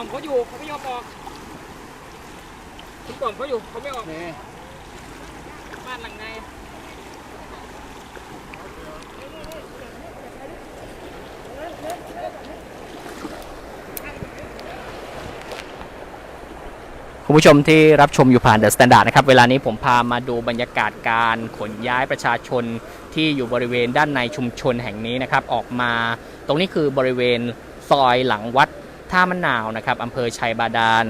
ผมกำลังกล่อมเขาอยู่เขาไม่ยอมออกผมกล่อมเขาอยู่เขาไม่ออกนี่บ้านหลังในคุณผู้ชมที่รับชมอยู่ผ่านเดอะสแตนดาร์ดนะครับ เวลานี้ผมพามาดูบรรยากาศการขนย้ายประชาชนที่อยู่บริเวณด้านในชุมชนแห่งนี้นะครับ ออกมา ตรงนี้คือบริเวณซอยหลังวัด ท่ามะนาวนะครับอำเภอชัยบาดาล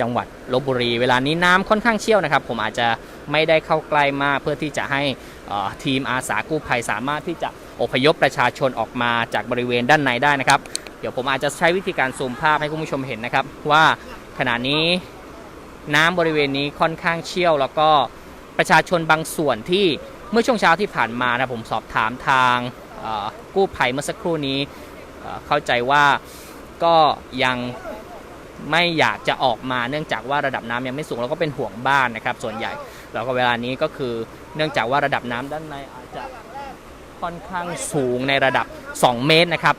จังหวัดลบบุรี เวลานี้น้ำค่อนข้างเชี่ยวนะครับ ผมอาจจะไม่ได้เข้าใกล้มากเพื่อที่จะให้ทีมอาสากู้ภัยสามารถที่จะอพยพประชาชนออกมาจากบริเวณด้านในได้นะครับ เดี๋ยวผมอาจจะใช้วิธีการซูมภาพให้คุณผู้ชมเห็นนะครับ ว่าขณะนี้น้ำบริเวณนี้ค่อนข้างเชี่ยว แล้วก็ประชาชนบางส่วนที่เมื่อช่วงเช้าที่ผ่านมานะผมสอบถามทางกู้ภัยเมื่อสักครู่นี้เข้าใจว่า ก็ยังไม่อยากจะออกมาเนื่องจากว่าระดับน้ำยังไม่สูงแล้วก็เป็นห่วงบ้านนะครับ ส่วนใหญ่แล้วก็เวลานี้ก็คือเนื่องจากว่าระดับน้ำด้านในอาจจะค่อนข้างสูงในระดับ 2 เมตรนะครับ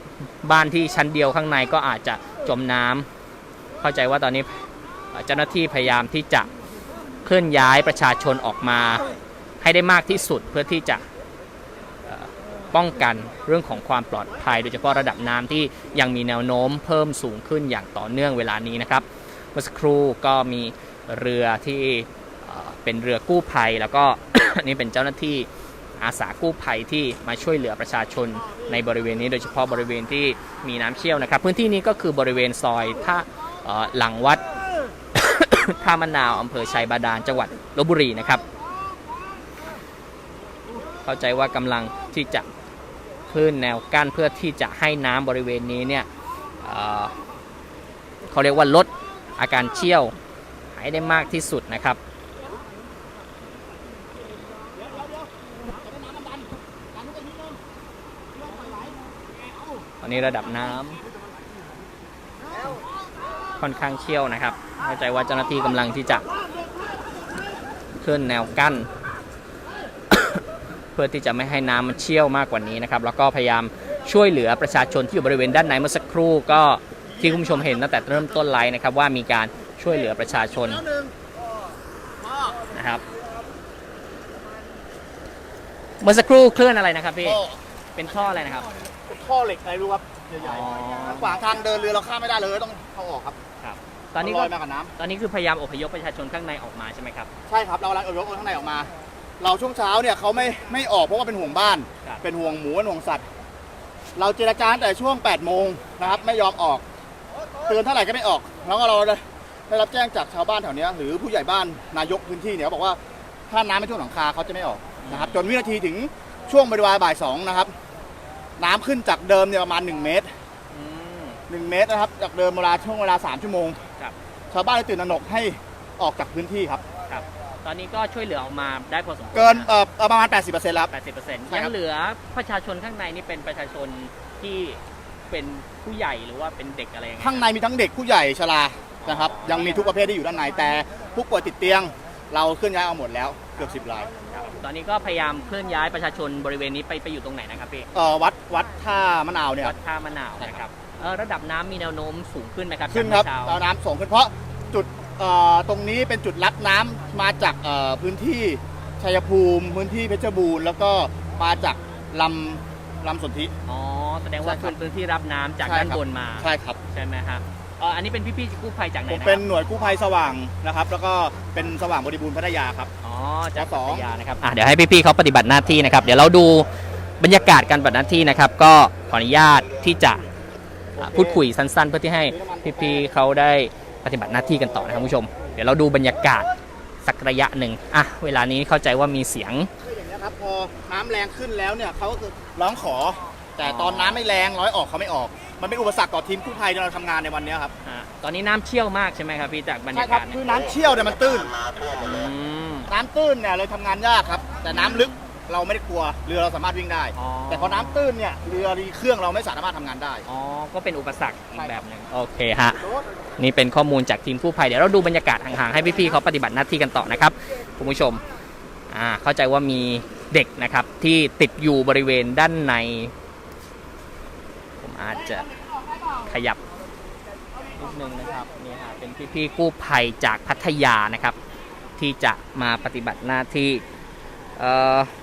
บ้านที่ชั้นเดียวข้างในก็อาจจะจมน้ำเข้าใจว่าตอนนี้เจ้าหน้าที่พยายามที่จะเคลื่อนย้ายประชาชนออกมาให้ได้มากที่สุดเพื่อที่จะ ป้องกันเรื่องของความปลอดภัย โดยเฉพาะระดับน้ำที่ยังมีแนวโน้มเพิ่มสูงขึ้นอย่างต่อเนื่องเวลานี้นะครับเมื่อสักครู่ก็มีเรือที่เป็นเรือกู้ภัย แล้วก็นี่เป็นเจ้าหน้าที่อาสากู้ภัยที่มาช่วยเหลือประชาชนในบริเวณนี้ โดยเฉพาะบริเวณที่มีน้ำเชี่ยวนะครับ พื้นที่นี้ก็คือบริเวณซอยท่าหลังวัดท่ามะนาวอำเภอชัยบาดาลจังหวัดลบบุรีนะครับ เข้าใจว่ากำลังที่จะ ขึ้นแนวกั้นเพื่อที่จะให้น้ำบริเวณนี้เนี่ยเเขาเรียกว่าลดอาการเชี่ยวให้ได้มากที่สุดนะครับตอนนี้ระดับน้ำค่อนข้างเชี่ยวนะครับเข้าใจว่าเจ้าหน้าที่กำลังที่จะขึ้นแนวกั้น เพื่อที่จะไม่ให้น้ำมันเชี่ยวมากกว่านี้นะครับแล้วก็พยายามช่วยเหลือประชาชนที่อยู่บริเวณด้านในเมื่อสักครู่ก็ที่คุณผู้ชมเห็นตั้งแต่เริ่มต้นไลฟ์นะครับว่ามีการช่วยเหลือประชาชนนะครับ เมื่อสักครู่เคลื่อนอะไรนะครับพี่ท่อเป็นท่ออะไรนะครับท่อเหล็กอะไรรู้ครับใหญ่อ๋อๆขวางทางเดินเรือเราข้ามไม่ได้เลยต้องเข้าออกครับ ตอนนี้ลก็อยมากับน้ตอนนี้คือพยายามอพยพประชาชนข้างในออกมาใช่ไหมครับำใช่ครับเรากำลังเอายกคนข้างในออกมา เราช่วงเช้าเนี่ยเขาไม่ไม่ออกเพราะว่าเป็นห่วงบ้าน ครับ เป็นห่วงหมูเป็นห่วงสัตว์ เราเจรจาตั้งแต่ช่วง8โมงนะครับไม่ยอมออกเตือนเท่าไหร่ก็ไม่ออก แล้วก็เราได้รับแจ้งจากชาวบ้านแถวเนี้ยหรือผู้ใหญ่บ้านนายกพื้นที่เนี่ยเขาบอกว่าถ้าน้ำไม่ท่วมหลังคาเขาจะไม่ออกนะครับจนวินาทีถึงช่วงบริวารบ่ายสองนะครับ น้ำขึ้นจากเดิมเนี่ยประมาณ 1 เมตร อืม 1 เมตรนะครับจากเดิมเวลาช่วงเวลา3ชั่วโมงครับ ชาวบ้านเลยตื่นตระหนกให้ออกจากพื้นที่ครับครับ ตอนนี้ก็ช่วยเหลือออกมาได้พอสมควรเกินนะเอ่อประมาณ 80%แล้วครับ80%ใช่ยัครังบเหลือประชาชนข้างในนี่เป็นประชาชนที่เป็นผู้ใหญ่หรือว่าเป็นเด็กอะไรยังไง ข้างในมีทั้งเด็กผู้ใหญ่ชรานะครับอ๋อยังมีทุกประเภทที่อยู่ด้านใน แต่ผู้ป่วยติดเตียง เราเคลื่อนย้ายเอาหมดแล้วเกือบ 10รายครับตอนนี้ก็พยายามเคลื่อนย้ายประชาชนบริเวณนี้ไปไปอยู่ตรงไหนนะครับพี่เอ่อวัดวัดท่ามะนาวเนี่ย วัดท่ามะนาวใช่นะคครัรับบเอ่อระดับน้ำมีแนวโน้มสูงขึ้นไหมครับขึ้นครับจากเราเมื่อเช้าน้ำส่งขึ้นเพราะจุด เอ่อตรงนี้เป็นจุดรับน้ำมาจากเอ่อพื้นที่ชัยภูมิ พื้นที่เพชรบูรณ์แล้วก็มาจากลำลำสนธิ อ๋อแสดงว่าใช่ครับเป็นพื้นที่รับน้ำจากใช่ด้านครับ บนมาใช่ครับ ใช่ไหมครับเอ่ออันนี้เป็นพี่ๆกู้ภัยจากไหนผมนะคเป็รันบหน่วยกู้ภัยสว่างนะครับ แล้วก็เป็นสว่างบริบูรณ์พัทยาครับ อ๋อจากสพัองทยานะครับอะเดี๋ยวให้พี่ๆเขาปฏิบัติหน้าที่นะครับ เดี๋ยวเราดูบรรยากาศการปฏิบัติหน้าที่นะครับ ก็ขออนุญาตที่จะอะพูดคุยสั้นๆ เพื่อที่ให้พี่ๆเขาได้ ปฏิบัติหน้าที่กันต่อนะครับคุณผู้ชม เดี๋ยวเราดูบรรยากาศสักระยะหนึ่งอะเวลานี้เข้าใจว่ามีเสียงคืออย่างนี้ยครับพอน้ำแรงขึ้นแล้วเนี่ยเขาก็คือร้องขอ แต่ตอนน้ำไม่แรงร้อยออกเขาไม่ออก มันเป็นอุปสรรคต่อทีมกู้ภัยที่เราทำงานในวันเนี้ยครับอะตอนนี้น้ำเชี่ยวมากใช่ไหมครับพี่จากบรรใช่ยาครักาบศคืเนี่อยน้ำเชี่ยวเนี่ยมันตื้นอืมน้ำตื้นเนี่ยเลยทำงานยากครับ แต่น้ำลึก เราไม่ได้กลัวเรือเราสามารถวิ่งได้ อ๋อ แต่พอน้ำตื้นเนี่ยเรือรีเครื่องเราไม่สามารถทำงานได้ อ๋อ ก็เป็นอุปสรรคอีกใช่ครับแบบหนึ่งโอเคฮะ นี่เป็นข้อมูลจากทีมกู้ภัยเดี๋ยวเราดูบรรยากาศห่างๆให้พี่ๆเขาปฏิบัติหน้าที่กันต่อนะครับคุณผู้ชมอ่าเข้าใจว่ามีเด็กนะครับที่ติดอยู่บริเวณด้านใน ผมอาจจะขยับนิดนึงนะครับนี่ฮะเป็นพี่ๆกู้ภัยจากพัทยานะครับ ที่จะมาปฏิบัติหน้าที่ เ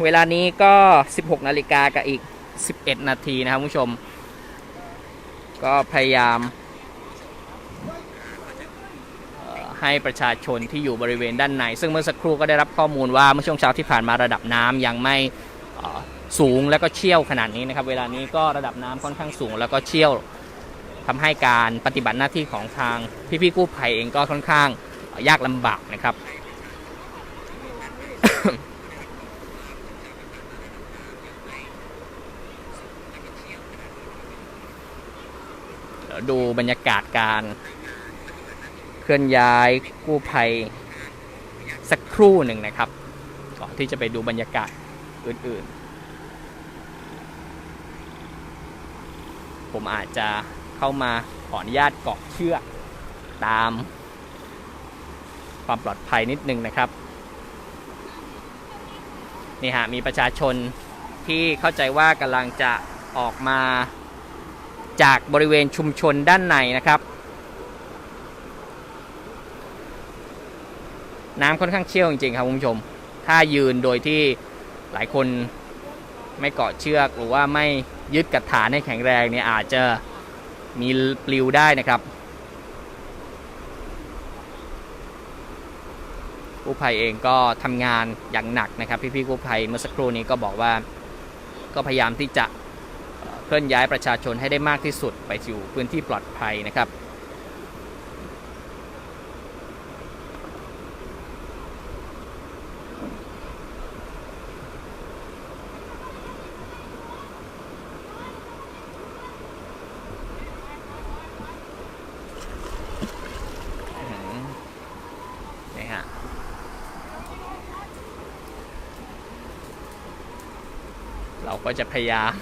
เวลานี้ก็ 16 นาฬิกากับอีก 11 นาทีนะครับผู้ชม ก็พยายามให้ประชาชนที่อยู่บริเวณด้านใน ซึ่งเมื่อสักครู่ก็ได้รับข้อมูลว่าเมื่อช่วงเช้าที่ผ่านมาระดับน้ำยังไม่สูงแล้วก็เชี่ยวขนาดนี้นะครับ เวลานี้ก็ระดับน้ำค่อนข้างสูง แล้วก็เชี่ยวทำให้การปฏิบัติหน้าที่ของทางพี่ๆกู้ภัยเองก็ค่อนข้างยากลำบากนะครับ ดูบรรยากาศการเคลื่อนย้ายกู้ภัยสักครู่หนึ่งนะครับ ก่อนที่จะไปดูบรรยากาศอื่นๆ ผมอาจจะเข้ามาขออนุญาตเกาะเชือกตามความปลอดภัยนิดนึงนะครับนี่ฮะมีประชาชนที่เข้าใจว่ากำลังจะออกมา จากบริเวณชุมชนด้านในนะครับ น้ำค่อนข้างเชี่ยวจริงๆครับคุณผู้ชม ถ้ายืนโดยที่หลายคนไม่เกาะเชือกหรือว่าไม่ยึดกับฐานให้แข็งแรงเนี่ยอาจจะมีปลิวได้นะครับกู้ภัยเองก็ทำงานอย่างหนักนะครับ พี่ๆกู้ภัยเมื่อสักครู่นี้ก็บอกว่า ก็พยายามที่จะ เคลื่อนย้ายประชาชนให้ได้มากที่สุดไปสู่พื้นที่ปลอดภัยนะครับนี่ฮะเราก็จะพยายาม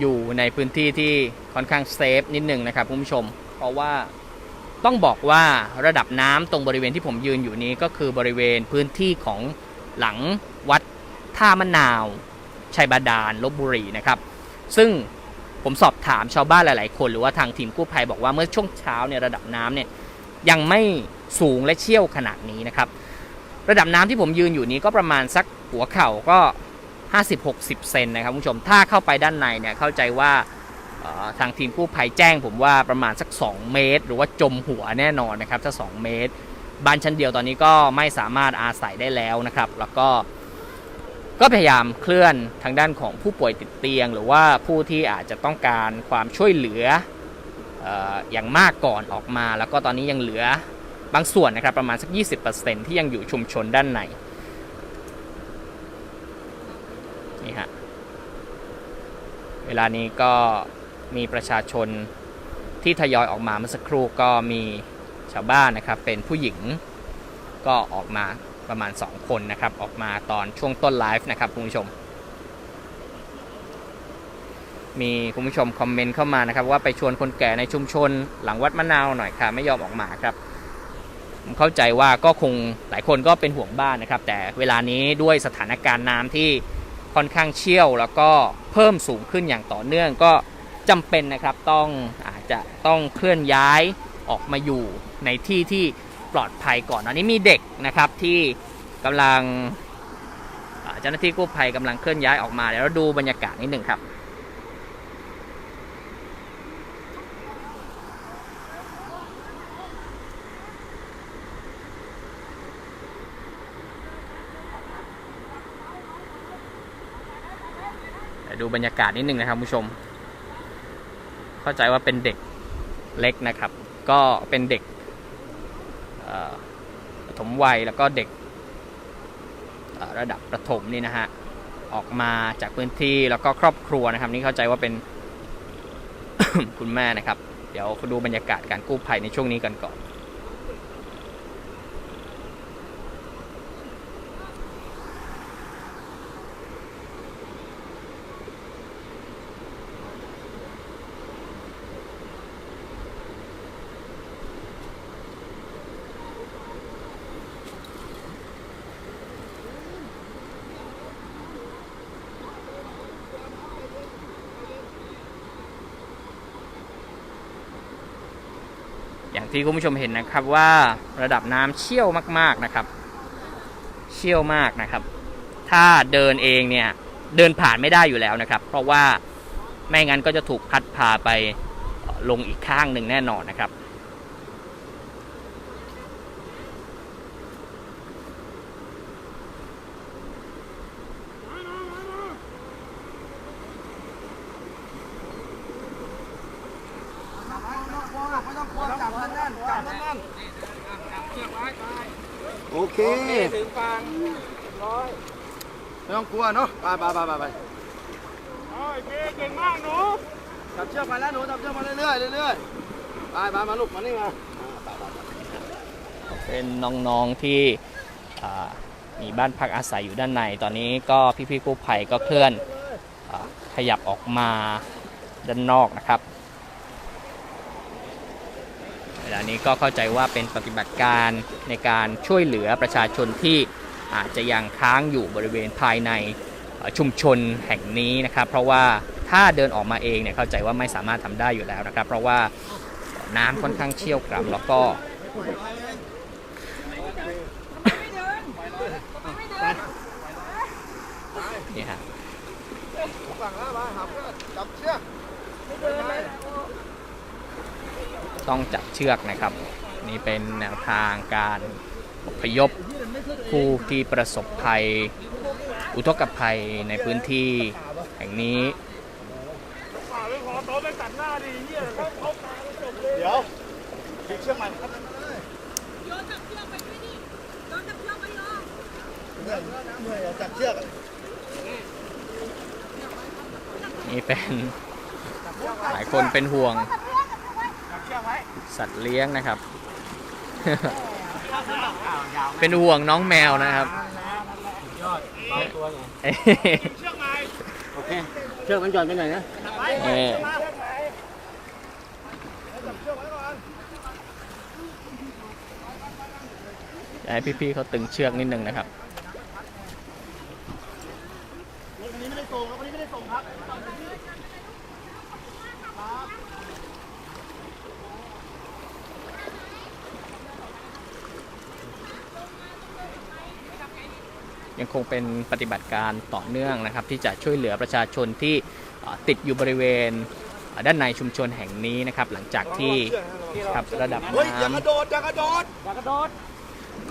อยู่ในพื้นที่ที่ค่อนข้างเซฟนิดหนึ่งนะครับคุณผู้ชม เพราะว่าต้องบอกว่าระดับน้ำตรงบริเวณที่ผมยืนอยู่นี้ก็คือบริเวณพื้นที่ของหลังวัดท่ามะนาวชัยบาดาลลบบุรีนะครับ ซึ่งผมสอบถามชาวบ้านหลาย ๆ คนหรือว่าทางทีมกู้ภัยบอกว่าเมื่อช่วงเช้าเนี่ยระดับน้ำเนี่ยยังไม่สูงและเชี่ยวขนาดนี้นะครับ ระดับน้ำที่ผมยืนอยู่นี้ก็ประมาณสักหัวเข่าก็ 50-60 เซนนะครับคุณผู้ชมถ้าเข้าไปด้านในเนี่ยเข้าใจว่าทางทีมกู้ภัยแจ้งผมว่าประมาณสัก 2 เมตร หรือว่าจมหัวแน่นอนนะครับถ้า2เมตร บ้านชั้นเดียวตอนนี้ก็ไม่สามารถอาศัยได้แล้วนะครับ แล้วก็ก็พยายามเคลื่อนทางด้านของผู้ป่วยติดเตียง หรือว่าผู้ที่อาจจะต้องการความช่วยเหลือเอ่ออย่างมากก่อนออกมา แล้วก็ตอนนี้ยังเหลือบางส่วนนะครับประมาณสัก 20%ที่ยังอยู่ชุมชนด้านใน นี่ฮะ เวลานี้ก็มีประชาชนที่ทยอยออกมาเมื่อสักครู่ก็มีชาวบ้านนะครับ เป็นผู้หญิงก็ออกมาประมาณ 2 คนนะครับ ออกมาตอนช่วงต้นไลฟ์นะครับคุณผู้ชม มีคุณผู้ชมคอมเมนต์เข้ามานะครับ ว่าไปชวนคนแก่ในชุมชน หลังวัดมะนาวหน่อยค่ะ ไม่ยอมออกมาครับผมเข้าใจว่าก็คงหลายคนก็เป็นห่วงบ้านนะครับ แต่เวลานี้ด้วยสถานการณ์น้ำที่ ค่อนข้างเชี่ยวแล้วก็เพิ่มสูงขึ้นอย่างต่อเนื่องก็จำเป็นนะครับต้องอาจจะต้องเคลื่อนย้ายออกมาอยู่ในที่ที่ปลอดภัยก่อนอันนี้มีเด็กนะครับที่กำลังเจ้าหน้าที่กู้ภัยกำลังเคลื่อนย้ายออกมาเดี๋ยวเราดูบรรยากาศนิดหนึ่งครับ ดี๋ยวดูบรรยากาศนิดนึงนะครับผู้ชม เข้าใจว่าเป็นเด็กเล็กนะครับ ก็เป็นเด็กประถมวัยแล้วก็เด็กระดับประถมนี่นะฮะออกมาจากพื้นที่แล้วก็ครอบครัวนะครับ นี่เข้าใจว่าเป็นคุณแม่นะครับ เดี๋ยวดูบรรยากาศการกู้ภัยในช่วงนี้กันก่อน อย่างที่คุณผู้ชมเห็นนะครับว่าระดับน้ำเชี่ยวมากๆนะครับ เชี่ยวมากนะครับ ถ้าเดินเองเนี่ยเดินผ่านไม่ได้อยู่แล้วนะครับ เพราะว่าไม่งั้นก็จะถูกพัดพาไปลงอีกข้างหนึ่งแน่นอนนะครับ โอเค ถึงฟังร้อยไม่ต้องกลัวเนาะไปไปไปไปไปโอเคเก่งมากหนูจับเชือกมาแล้วหนูจับเชือกมาเรื่อยๆเรื่อยๆไปไปมาลูกมานี่มาเป็นน้องๆที่มีบ้านพักอาศัยอยู่ด้านใน ตอนนี้ก็พี่ๆกู้ภัยก็เคลื่อนอขยับออกมาด้านนอกนะครับ เวลานี้ก็เข้าใจว่าเป็นปฏิบัติการในการช่วยเหลือประชาชนที่อาจจะยังค้างอยู่บริเวณภายในเอ่อชุมชนแห่งนี้นะครับ เพราะว่าถ้าเดินออกมาเองเนี่ยเข้าใจว่าไม่สามารถทำได้อยู่แล้วนะครับ เพราะว่าน้ำค่อนข้างเชี่ยวกรำแล้วก็นี่ฮะฝั่งแล้วมาหาเพื่อนจับเชือก ต้องจับเชือกนะครับ นี่เป็นแนวทางการอพยพผู้ที่ประสบภัย อุทกภัยในพื้นที่แห่งนี้เดี๋ยวดึงเชือกมาโยนจับเชือกไปด้วยดิโยนจับเชือกไปโยนเมื่อยเมื่อยจับเชือกนี่เป็นหลายคนเป็นห่วง สัตว์เลี้ยงนะครับ เป็นห่วงน้องแมวนะครับโอเคเชือกมันหย่อนไปหน่อยนะเอ่ออยากให้พี่ๆเขาตึงเชือกนิดนึงนะครับ วันนี้ไม่ได้ส่งครับวันนี้ไม่ได้ส่งครับ ยังคงเป็นปฏิบัติการต่อเนื่องนะครับ ที่จะช่วยเหลือประชาชนที่เอ่อติดอยู่บริเวณเอ่อด้านในชุมชนแห่งนี้นะครับ หลังจากที่ครับระดับเฮ้ยอย่าน้ำกระโดดอย่ากระโดด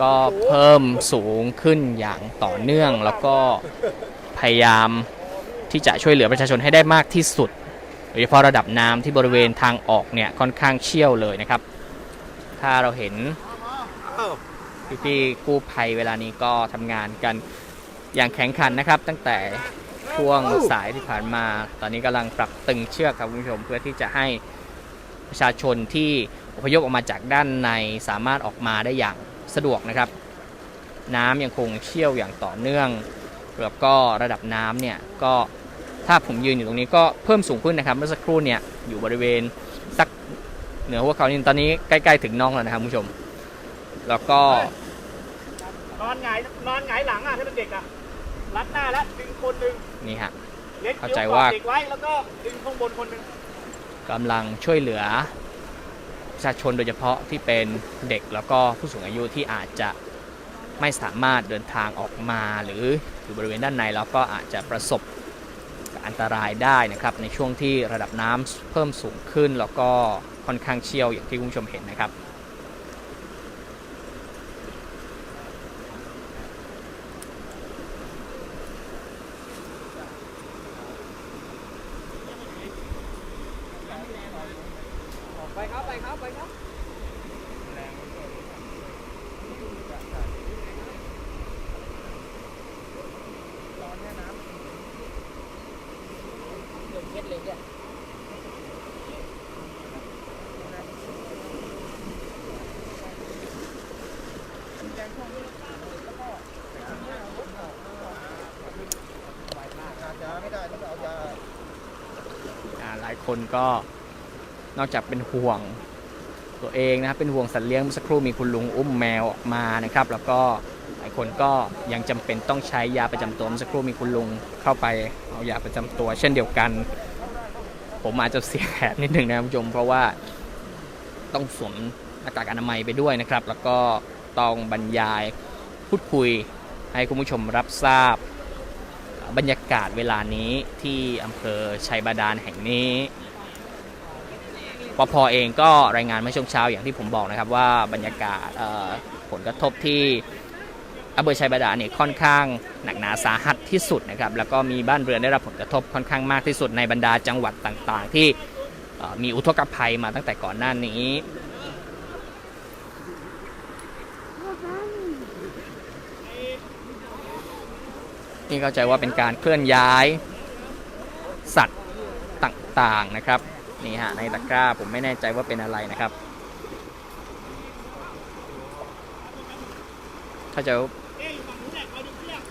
ก็เพิ่มสูงขึ้นอย่างต่อเนื่องแล้วก็พยายามที่จะช่วยเหลือประชาชนให้ได้มากที่สุดโดยเฉพาะระดับน้ำที่บริเวณทางออกเนี่ยค่อนข้างเชี่ยวเลยนะครับ ถ้าเราเห็น พี่ๆกู้ภัยเวลานี้ก็ทำงานกันอย่างแข็งขันนะครับ ตั้งแต่ช่วงสายที่ผ่านมา ตอนนี้กำลังปรับตึงเชือกครับคุณผู้ชมเพื่อที่จะให้ประชาชนที่อพยพออกมาจากด้านในสามารถออกมาได้อย่างสะดวกนะครับ น้ำยังคงเชี่ยวอย่างต่อเนื่อง แล้วก็ระดับน้ำเนี่ยก็ถ้าผมยืนอยู่ตรงนี้ก็เพิ่มสูงขึ้นนะครับ เมื่อสักครู่เนี่ยอยู่บริเวณสักเหนือหัวเขานี่ตอนนี้ใกล้ ๆ ถึงน่องแล้วนะครับคุณผู้ชม แล้วก็ นอนหงายนอนหงายหลังอะถ้าเป็นเด็กอะรัดหน้าแล้วดึงคนหนึ่งนี่ฮะ เล็กเข้าใจว่า เด็กไว้แล้วก็ดึงข้างบนคนหนึ่งกำลังช่วยเหลือประชาชนโดยเฉพาะที่เป็นเด็กแล้วก็ผู้สูงอายุที่อาจจะไม่สามารถเดินทางออกมาหรืออยู่บริเวณด้านในแล้วก็อาจจะประสบกับอันตรายได้นะครับในช่วงที่ระดับน้ำเพิ่มสูงขึ้น แล้วก็ค่อนข้างเชี่ยวอย่างที่คุณผู้ชมเห็นนะครับ ไปครับไปครับไปครับ อ่าหลายคนก็นอกจากเป็นห่วงตัวเองนะครับเป็นห่วงสัตว์เลี้ยงเมื่อสักครู่มีคุณลุงอุ้มแมวออกมานะครับ แล้วก็หลายคนก็ยังจำเป็นต้องใช้ยาประจำตัวเมื่อสักครู่มีคุณลุงเข้าไปเอายาประจำตัว เช่นเดียวกัน ผมอาจจะเสียแขนนิดหนึ่งนะครับคุณผู้ชมเพราะว่าต้องสวมหน้ากากอนามัยไปด้วยนะครับ แล้วก็ต้องบรรยายพูดคุยให้คุณผู้ชมรับทราบ บรรยากาศเวลานี้ที่อำเภอชัยบาดาลแห่งนี้ปพเองก็รายงานเมื่อช่วงเช้าอย่างที่ผมบอกนะครับว่าบรรยากาศผลกระทบที่อำเภอชัยบาดาลเนี่ยค่อนข้างหนักหนาสาหัสที่สุดนะครับแล้วก็มีบ้านเรือนได้รับผลกระทบค่อนข้างมากที่สุดในบรรดาจังหวัดต่างๆ ที่มีอุทกภัยมาตั้งแต่ก่อนหน้านี้ นี่เข้าใจว่าเป็นการเคลื่อนย้าย สัตว์ต่างๆนะครับนี่ฮะในตะกร้าผมไม่แน่ใจว่าเป็นอะไรนะครับเข้าใจว่า เอ๊ะอยู่ฝั่งนู้นแหละคอยดูเครื่อง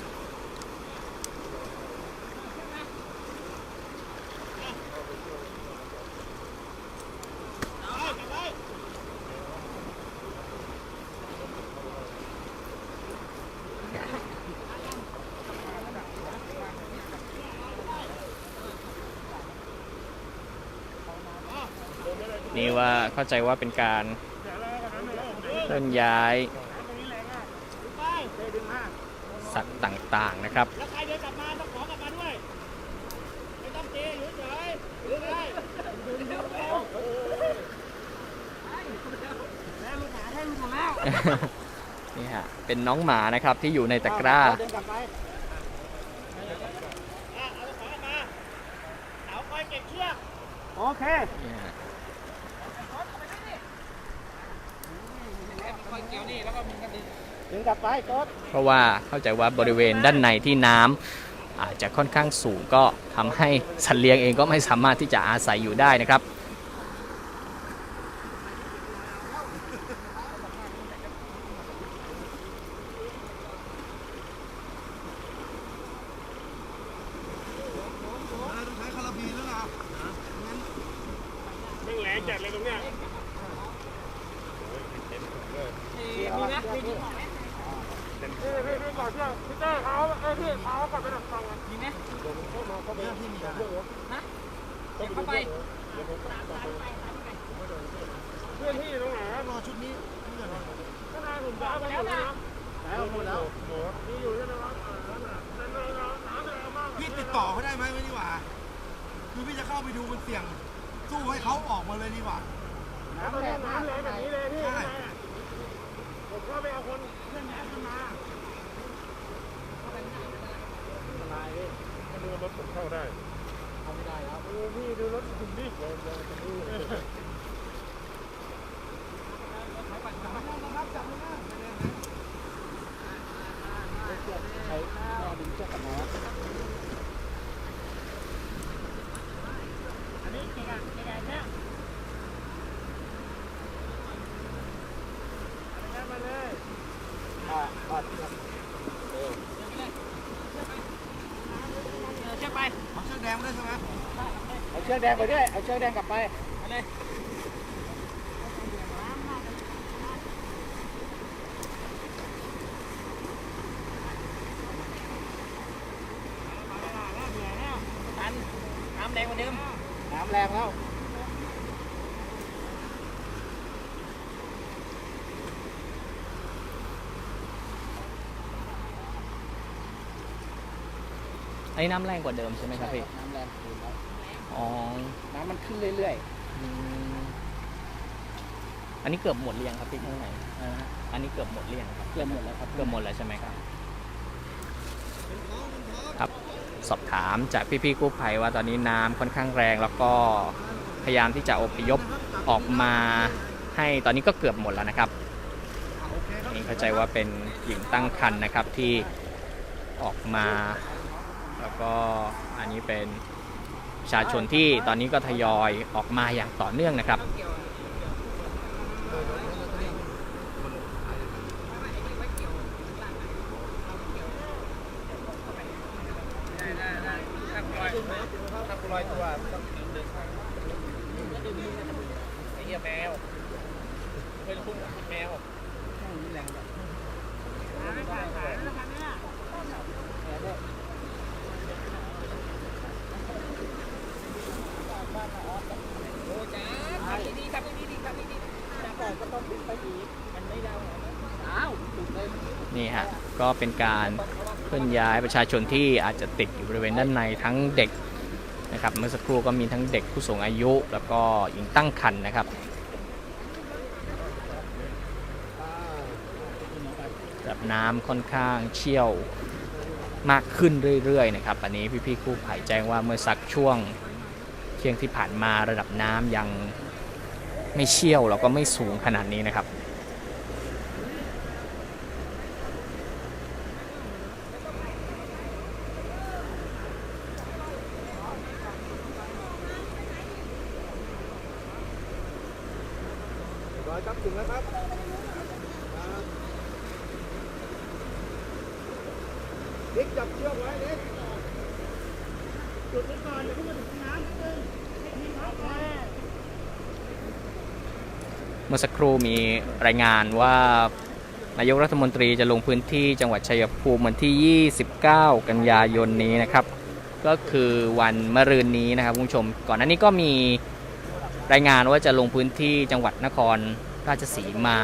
นี่ว่า เข้าใจว่าเป็นการเคลื่อนย้าย สัตว์ต่างๆนะครับนี่ฮะเป็นน้องหมานะครับที่อยู่ในตะกร้าโอเค กี่ยวนี่แล้วก็มึงกโอเคนี่ฮะดึงกลับไปกดเพราะว่าเข้าใจว่าบริเวณด้านในที่น้ำอาจจะค่อนข้างสูงก็ทำให้สัตว์เลี้ยงเองก็ไม่สามารถที่จะอาศัยอยู่ได้นะครับ แม่งแหลงจัดเลยตรงเนี้ยมีไหมมีพี่พี่พี่ก่อนเชือกพี่เต้เขาเอ้ยพี่เขาก่อนไปดับฟังมีไหมเข้าไปที่มีฮะ เข้าไปเพื่อนพี่ตรงไหนรอชุดนี้ข้างในผมจะเอาไปหมดแล้วนะแล้วหมดแล้วมีอยู่ใช่ไหมครับแต่ในน้ำน้ำแรงมากพี่ติดต่อเขาได้ไหมไม่ดีกว่า คือพี่จะเข้าไปดูมันเสี่ยง สู้ให้เขาออกมาเลยดีกว่าน้ำแรงน้ำแรงแบบนี้เลยพี่ใช่ผมก็ไปเอาคนเพื่อนแม่ขึ้นมา พี่ดูรถคุณดิอันนี้กี่กันกี่กันเนี่ยมาเลยเชือกไป เอาเชือกแด งมาด้วยใช่ไหมเอาเชือกแดงไปด้วย เอาเชือกแดงกลับไปเลยน้ำแรงกว่าเดิมน้ำแรงแล้วอันนี้น้ำแรงกว่าเดิมใช่ไหมครับพี่ น้ำแรงขึ้นแล้ว อ๋อ น้ำมันขึ้นเรื่อยอืมอันนี้เกือบหมดเรียงครับพี่ข้างในๆนะฮะอันนี้เกือบหมดเรียงครับ เกือบหมดแล้วครับ เกือบหมดแล้วใช่ไหมครับ ครับ สอบถามจากพี่ๆกู้ภัยว่าตอนนี้น้ำค่อนข้างแรงแล้วก็พยายามที่จะอพยพออกมาให้ตอนนี้ก็เกือบหมดแล้วนะครับนี่เข้าใจว่าเป็นหญิงตั้งครรภ์นะครับที่ออกมา แล้วก็อันนี้เป็น ประชาชนที่ตอนนี้ก็ทยอยออกมาอย่างต่อเนื่องนะครับ ไอ้เหี้ยแมวเป็นคุ้มแมว ดีครับดีดีครับดีดี ก็ต้องบินไปอีก มันไม่ได้อ้าวสุดเลย นี่ฮะก็ เป็นการเคลื่อนย้ายประชาชนที่อาจจะติดอยู่บริเวณด้านในทั้งเด็กนะครับเมื่อสักครู่ก็มีทั้งเด็กผู้สูงอายุ แล้วก็หญิงตั้งครรภ์นะครับระดับน้ำค่อนข้างเชี่ยวมากขึ้นเรื่อยๆนะครับ อันนี้พี่ๆกู้ภัยแจ้งว่าเมื่อสักช่วงเที่ยงที่ผ่านมาระดับน้ำยังไม่เชี่ยวแล้วก็ไม่สูงขนาดนี้นะครับ ร้อยครับถึงแล้วครับเด็กจับเชือกไว้เด็ก เมื่อสัก ครู่มีรายงานว่านายกรัฐมนตรีจะลงพื้นที่จังหวัดชัยภูมิวันที่ 29 กันยายนนี้นะครับ ก็คือวันมะรืนนี้นะครับคุณผู้ชม ก่อนหน้านี้ก็มีรายงานว่าจะลงพื้นที่จังหวัดนครราชสีมา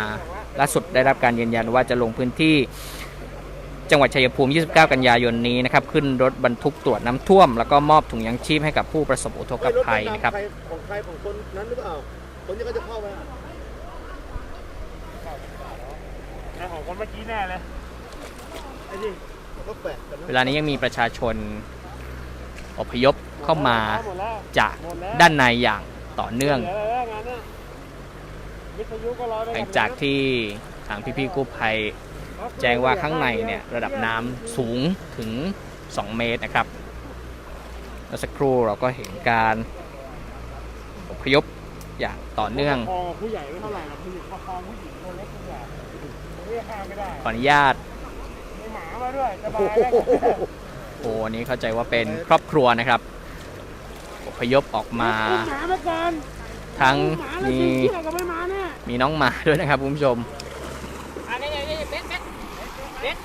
ล่าสุดได้รับการยืนยันว่าจะลงพื้นที่จังหวัดชัยภูมิ 29 กันยายนนี้นะครับ ขึ้นรถบรรทุกตรวจน้ำท่วม แล้วก็มอบถุงยังชีพให้กับผู้ประสบอุทกภัยนะครับของใครของคนนั้นหรือเปล่าคนนี้ก็จะเข้าไป อะไอของคนเมื่อกี้แน่เลยไอ้นี่ก็แปะกันนะเวลานี้ยังมีประชาชนอพยพเข้ามาหมดแล้ว จากด้านในอย่างต่อเนื่องเหลือแล้วงานเนี้ยวิทยุก็ร้อยไปหลังจากที่ทางพี่ๆกู้ภัย แจ้งว่าข้างในเนี่ยระดับน้ำสูงถึง 2 เมตรนะครับเมื่อสักครู่เราก็เห็นการอพยพอย่างต่อเนื่องประคองผู้ใหญ่ไม่เท่าไหร่หรอกผู้หญิงประคองผู้หญิงตัวเล็ก ข้ามไม่ได้ขออนุญาตมีหมามาด้วยสบายได้โอ้อันนี้เข้าใจว่าเป็นครอบครัวนะครับอพยพออกมาอุ้หมามาก่อนทั้งหมาแล้วมีกินเที่ยวกับไม่มาแน่มีน้องหมาด้วยนะครับคุณผู้ชม อันนี้นี่เบ็ดเบ็ดเบ็ด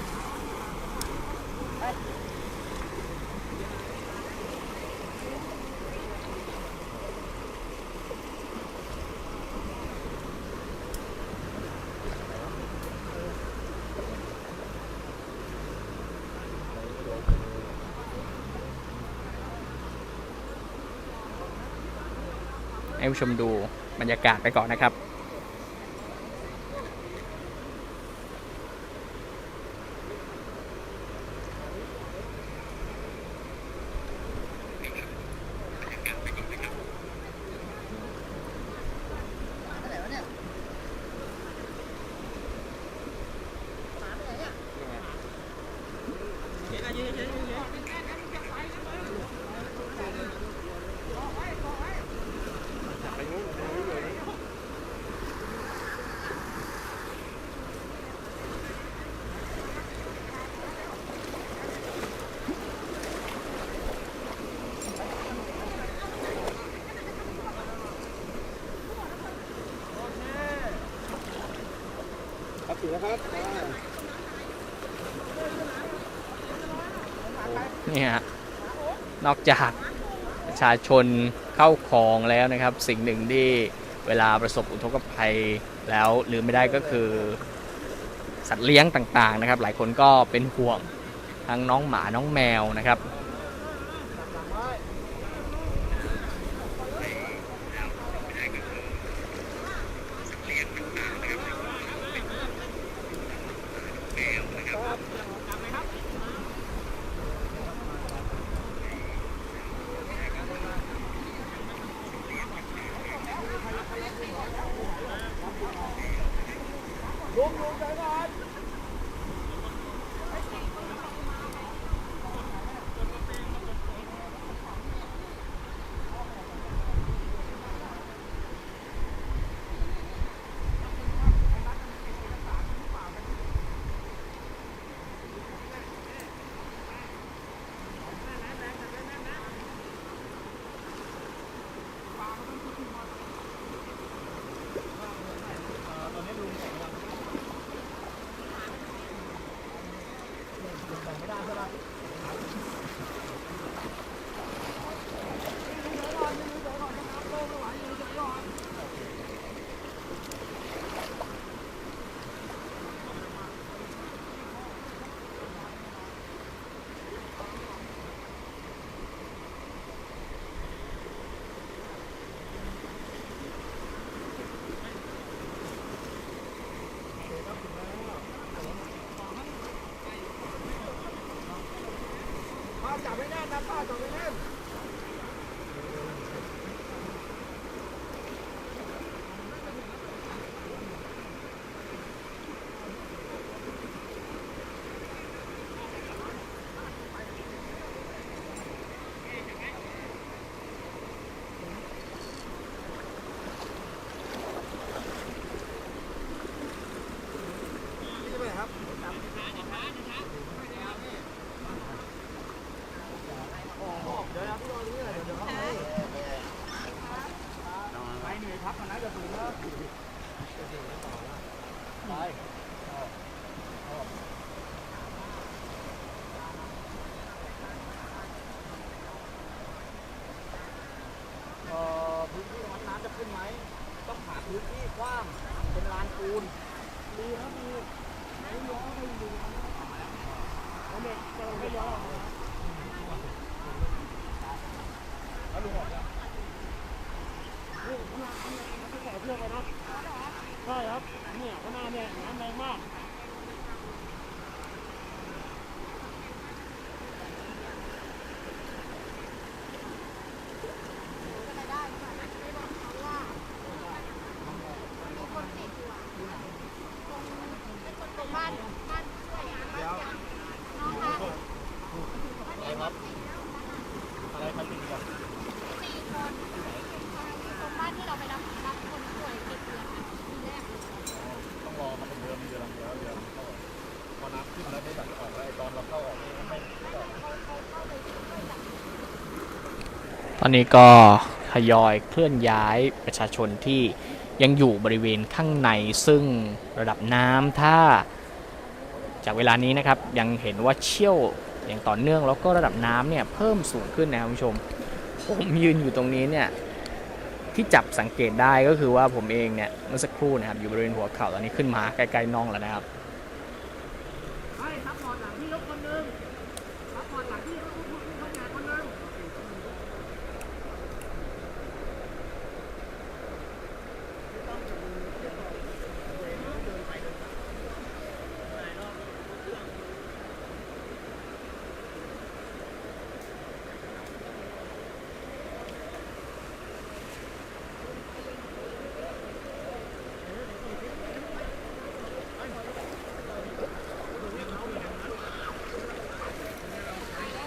ให้ผู้ชมดูบรรยากาศไปก่อนนะครับ ครับนี่ฮะนอกจากประชาชนเข้าคลองแล้วนะครับ สิ่งหนึ่งที่เวลาประสบอุทกภัยแล้วลืมไม่ได้ก็คือ สัตว์เลี้ยงต่างๆนะครับ หลายคนก็เป็นห่วงทั้งน้องหมาน้องแมวนะครับ จับไม่แน่นนะป้าจับไม่แน่น เอ่อพื้นที่วัดน้ำจะขึ้นไหม ต้องหาพื้นที่กว้างเป็นลานปูน ดีครับดีไม่ย้อไม่ดีเอาเด็กกำลังไม่ย้อนี่ข้างหน้าข้างหน้าไม่ใส่เชือกเลยนะใช่ครับ เนี่ยข้างหน้าเนี่ยน้ำแรงมาก ตรงบ้านบ้านช่วยบ้านน้องคะ อะไรครับ อะไรครับเป็นก่อน สี่คนตรงบ้านที่เราไปรับรับคนป่วยติดเตียงอะทีแรกเลย ต้องรอมันเป็นเดือนเดือนแล้วเดือนเข้าออกพอน้ำขึ้นแล้วไม่ตัดออกแล้วไอ้ตอนเราเข้าออกนี่ไม่ไม่ออก ตอนนี้ก็ทยอยเคลื่อนย้ายประชาชนที่ยังอยู่บริเวณข้างในซึ่งระดับน้ำถ้าจากเวลานี้นะครับยังเห็นว่าเชี่ยวอย่างต่อเนื่องแล้วก็ระดับน้ำเนี่ยเพิ่มสูงขึ้นนะครับคุณผู้ชม ผมยืนอยู่ตรงนี้เนี่ยที่จับสังเกตได้ก็คือว่าผมเองเนี่ยเมื่อสักครู่นะครับอยู่บริเวณหัวเข่าตอนนี้ขึ้นมาใกล้ๆน่องแล้วนะครับ ใช่ครับพอร์ตหลังที่ยกคนหนึ่งครับพอร์ตหลังที่ยกคนแก่คนหนึ่ง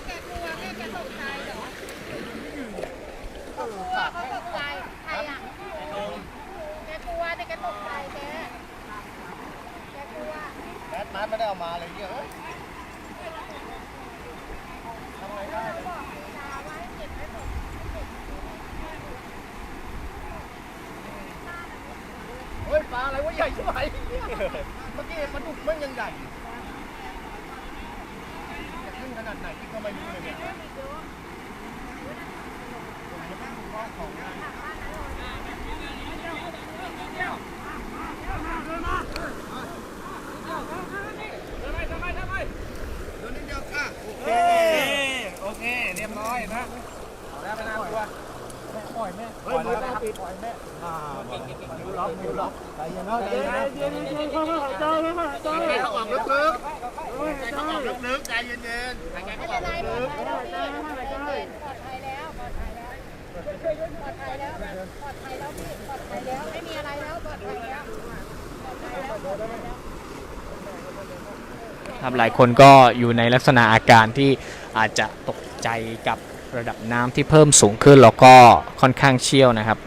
แกกลัวแม่แกตกใจเหรอเขากลัวเขาตกใจใครอะแกกลัวแต่แกตกใจแกแกกลัว แมสมาไม่ได้เอามาเลยเนี่ยเอ้ย บอกยาไว้เก็บไว้หมด เฮ้ยปลาอะไรวะใหญ่ใช่ไหมเมื่อกี้ปลาดุกมันยังใหญ่จะขึ้นขนา ดไหนที่ก็ไม่รู้เลยเนี่ยโอเคโอเคเรียบร้อยนะเอาแล้วไม่น่ากลัวปล่อยแม่ปล่อยแล้วนะครับปล่อยแม่อ่ามิวล็อกมิวล็อกใจเย็นเนาะใจเย็นเย็นเย็นเย็นค่อยๆหายใจค่อยๆหายใจใจเขาออกลึกค่อยๆหายๆใจใจเขาออกลึกๆใจเย็นๆใจ แกไม่เขาอเป็อนกไรลึกปลอดภัยแล้วพี่ปลอดภัยแล้วปลอดภัยแล้วปลอดภัยแล้วปลอดภัยแล้วปลอดภัยแล้วพี่ปลอดภัยแล้วไม่มีอะไรแล้วปลอดภัยแล้วปลอดภัยแล้วปลอดภัยแล้ว ครับหลายคนก็อยู่ในลักษณะอาการที่อาจจะตกใจกับระดับน้ำที่เพิ่มสูงขึ้นแล้วก็ค่อนข้างเชี่ยวนะครับ